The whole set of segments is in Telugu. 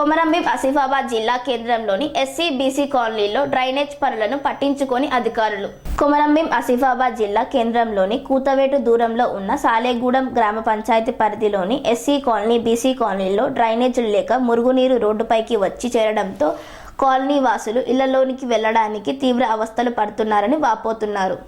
కొమరంభీం ఆసిఫాబాద్ జిల్లా కేంద్రంలోని ఎస్సీ బీసీ కాలనీలో డ్రైనేజ్ పనులను పట్టించుకొని అధికారులు. కొమరంభీం ఆసిఫాబాద్ జిల్లా కేంద్రంలోని కూతవేటు దూరంలో ఉన్న సాలేగూడెం గ్రామ పంచాయతీ పరిధిలోని ఎస్సీ కాలనీ బీసీ కాలనీలో డ్రైనేజీలు లేక మురుగునీరు రోడ్డుపైకి వచ్చి చేరడంతో కాలనీ వాసులు ఇళ్ళలోనికి వెళ్ళడానికి తీవ్ర అవస్థలు పడుతున్నారని వాపోతున్నారు.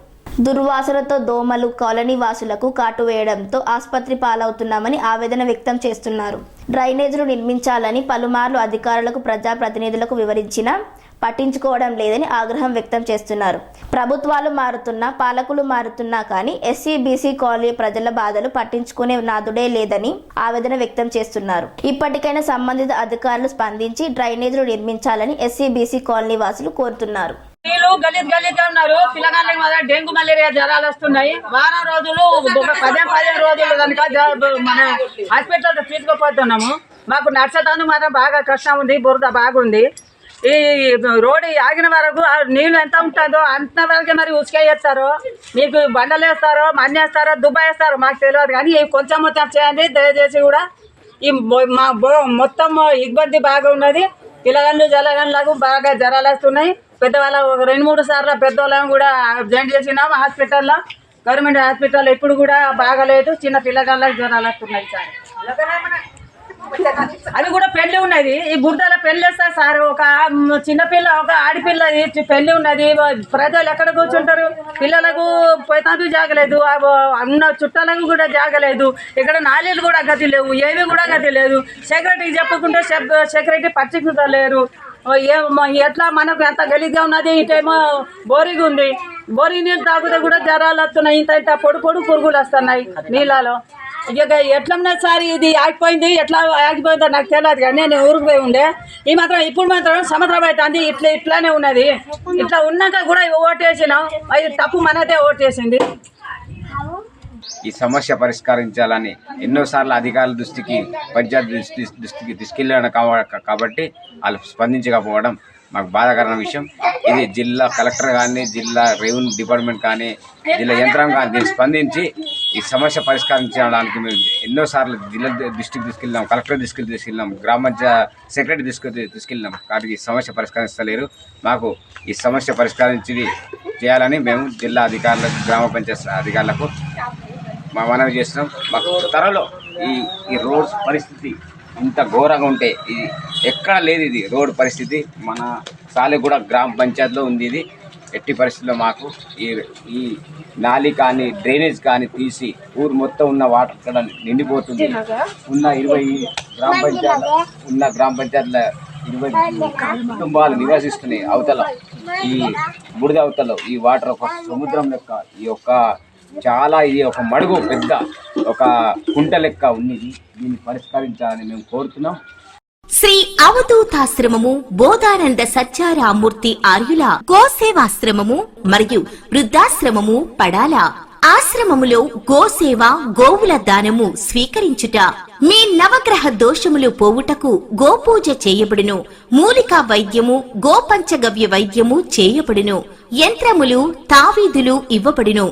దుర్వాసనతో దోమలు కాలనీ వాసులకు కాటు వేయడంతో ఆసుపత్రి పాలవుతున్నామని ఆవేదన వ్యక్తం చేస్తున్నారు. డ్రైనేజీలు నిర్మించాలని పలుమార్లు అధికారులకు ప్రజాప్రతినిధులకు వివరించినా పట్టించుకోవడం లేదని ఆగ్రహం వ్యక్తం చేస్తున్నారు. ప్రభుత్వాలు మారుతున్నా పాలకులు మారుతున్నా కానీ ఎస్సీ బీసీ కాలనీ ప్రజల బాధలు పట్టించుకునే నాదుడే లేదని ఆవేదన వ్యక్తం చేస్తున్నారు. ఇప్పటికైనా సంబంధిత అధికారులు స్పందించి డ్రైనేజీలు నిర్మించాలని ఎస్సీ బీసీ కాలనీ వాసులు కోరుతున్నారు. వీళ్ళు గలీజ్ గలీజ్గా ఉన్నారు. పిల్లగాళ్ళకి మాత్రం డెంగ్యూ మలేరియా జ్వరాలు వస్తున్నాయి. వారం రోజులు పదే పదే రోజులు కనుక మన హాస్పిటల్ తీసుకుపోతున్నాము. మాకు నడిచేటానికి మాత్రం బాగా కష్టం ఉంది బురద బాగుంది. ఈ రోడ్డు ఆగిన వరకు నీళ్ళు ఎంత ఉంటుందో అంత వరకే మరి ఉసుకేస్తారు. మీకు బండలు వేస్తారో మన్ను వేస్తారో దుబ్బా వేస్తారో మాకు తెలియదు కానీ ఇవి కొంచెం మొత్తం చేయండి దయచేసి కూడా ఈ మా బో- మొత్తం ఇబ్బంది బాగా ఉన్నది పిల్లగాళ్ళు జలగాళ్ళకు బాగా జ్వరాలు వస్తున్నాయి. పెద్దవాళ్ళ ఒక రెండు మూడు సార్లు పెద్దవాళ్ళని కూడా జాయిన్ చేసినాం హాస్పిటల్లో. గవర్నమెంట్ హాస్పిటల్ ఇప్పుడు కూడా బాగలేదు. చిన్న పిల్లగాళ్ళకి జ్వరాలు వస్తున్నాయి సార్. అది కూడా పెళ్ళి ఉన్నది. ఈ బురదలో పెళ్ళి వేస్తా సార్. ఒక చిన్నపిల్ల ఒక ఆడపిల్లది పెళ్ళి ఉన్నది. ప్రజలు ఎక్కడ కూర్చుంటారు? పిల్లలకు పోతాదు జాగలేదు. ఉన్న చుట్టాలకు కూడా జాగలేదు. ఇక్కడ నాలీలు కూడా గతి లేవు. ఏమీ కూడా గతి లేదు. సెక్రటరీకి చెప్పుకుంటే సెక్- సెక్రటరీ లేరు ఏమో ఎట్లా మనకు ఎంత గలీజ్గా ఉన్నది ఇటేమో బోరింగ్ ఉంది బోరింగ్ నీళ్ళు తాగితే కూడా జ్వరాలు వస్తున్నాయి ఇంత ఇంత పొడి పొడి పురుగులు వస్తున్నాయి నీళ్ళలో. ఇక ఎట్లన్నా సార్ ఇది ఆగిపోయింది ఎట్లా ఆగిపోయిందో నాకు తెలియదు కానీ నేను ఊరికి పోయి ఉండే. ఈ మాత్రం ఇప్పుడు మాత్రం సముద్రం అంది ఇట్లా ఇట్లానే ఉన్నది. ఇట్లా ఉన్నాక కూడా ఓటేసినాం. అది తప్పు మనదే ఓటేసింది. ఈ సమస్య పరిష్కరించాలని ఎన్నోసార్లు అధికారుల దృష్టికి పంచాయతీ దృష్టి దృష్టికి తీసుకెళ్ళాను కాబట్టి వాళ్ళు స్పందించకపోవడం మాకు బాధాకరమైన విషయం. ఇది జిల్లా కలెక్టర్ కానీ జిల్లా రెవెన్యూ డిపార్ట్మెంట్ కానీ జిల్లా యంత్రాంగం కానీ దీన్ని స్పందించి ఈ సమస్య పరిష్కరించడానికి మేము ఎన్నోసార్లు జిల్లా దృష్టికి తీసుకెళ్ళినాం కలెక్టర్ దృష్టికి తీసుకెళ్ళినాం గ్రామ సెక్రటరీ తీసుకు తీసుకెళ్ళినాం కాబట్టి ఈ సమస్య పరిష్కరించలేరు. మాకు ఈ సమస్య పరిష్కరించి చేయాలని మేము జిల్లా అధికారులకు గ్రామ పంచాయతీ అధికారులకు మా మనవి చేస్తున్నాం. మాకు త్వరలో ఈ ఈ రోడ్ పరిస్థితి ఇంత ఘోరంగా ఉంటే ఇది ఎక్కడ లేదు ఇది రోడ్ పరిస్థితి. మన సాలెగూడ గ్రామ పంచాయతీలో ఉంది ఇది. ఎట్టి పరిస్థితుల్లో మాకు ఈ ఈ నాలి కానీ డ్రైనేజ్ కానీ తీసి ఊరు మొత్తం ఉన్న వాటర్ ఇక్కడ నిండిపోతుంది. ఉన్న ఇరవై గ్రామ పంచాయతీ ఉన్న గ్రామ పంచాయతీల ఇరవై కుటుంబాలు నివసిస్తున్నాయి. అవతల ఈ బుడిద అవతల ఈ వాటర్ ఒక సముద్రం యొక్క ఈ యొక్క చాలా ఇది ఒక మడుగు పెద్ద ఒక కుంట లెక్క ఉన్నది. దీన్ని పరిష్కరించాలని మేము కోరుతున్నాం. శ్రీ అవధూతాశ్రమము బోధానంద సత్యారామూర్తి ఆర్యుల గోసేవాశ్రమము మరియు వృద్ధాశ్రమము పడాల. ఆశ్రమములో గోసేవ గోవుల దానము స్వీకరించుట. మీ నవగ్రహ దోషములు పోవుటకు గోపూజ చేయబడును. మూలికా వైద్యము గోపంచగవ్య వైద్యము చేయబడును. యంత్రములు తావీదులు ఇవ్వబడును.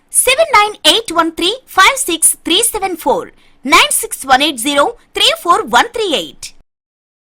seven nine eight one three five six three seven four nine six one eight zero three four one three eight